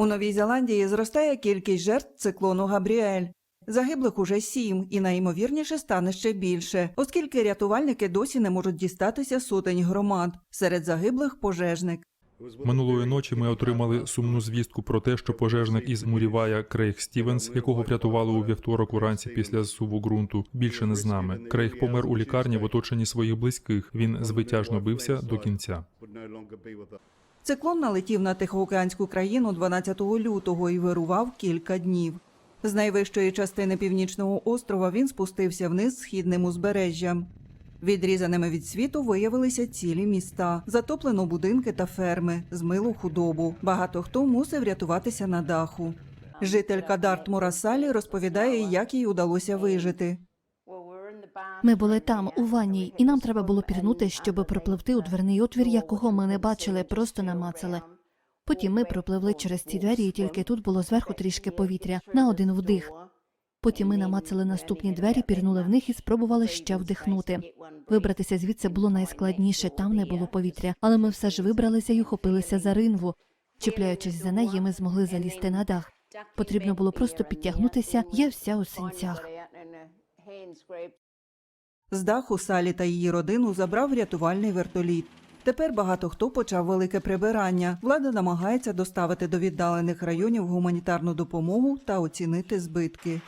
У Новій Зеландії зростає кількість жертв циклону Габріель. Загиблих уже сім, і найімовірніше стане ще більше, оскільки рятувальники досі не можуть дістатися сотень громад. Серед загиблих пожежник. Минулої ночі ми отримали сумну звістку про те, що пожежник із Мурівая Крейг Стівенс, якого врятували у вівторок уранці після зсуву ґрунту, більше не з нами. Крейг помер у лікарні в оточенні своїх близьких. Він звитяжно бився до кінця. Циклон налетів на Тихоокеанську країну 12 лютого і вирував кілька днів. З найвищої частини північного острова він спустився вниз східним узбережжям. Відрізаними від світу виявилися цілі міста, затоплено будинки та ферми, змило худобу. Багато хто мусив рятуватися на даху. Жителька Дартмура Салі розповідає, як їй удалося вижити. Ми були там, у ванній, і нам треба було пірнути, щоб пропливти у дверний отвір, якого ми не бачили, просто намацали. Потім ми пропливли через ці двері, і тільки тут було зверху трішки повітря на один вдих. Потім ми намацали наступні двері, пірнули в них і спробували ще вдихнути. Вибратися звідси було найскладніше, там не було повітря, але ми все ж вибралися і ухопилися за ринву. Чіпляючись за неї, ми змогли залізти на дах. Потрібно було просто підтягнутися, я вся у синцях. З даху Салі та її родину забрав рятувальний вертоліт. Тепер багато хто почав велике прибирання. Влада намагається доставити до віддалених районів гуманітарну допомогу та оцінити збитки.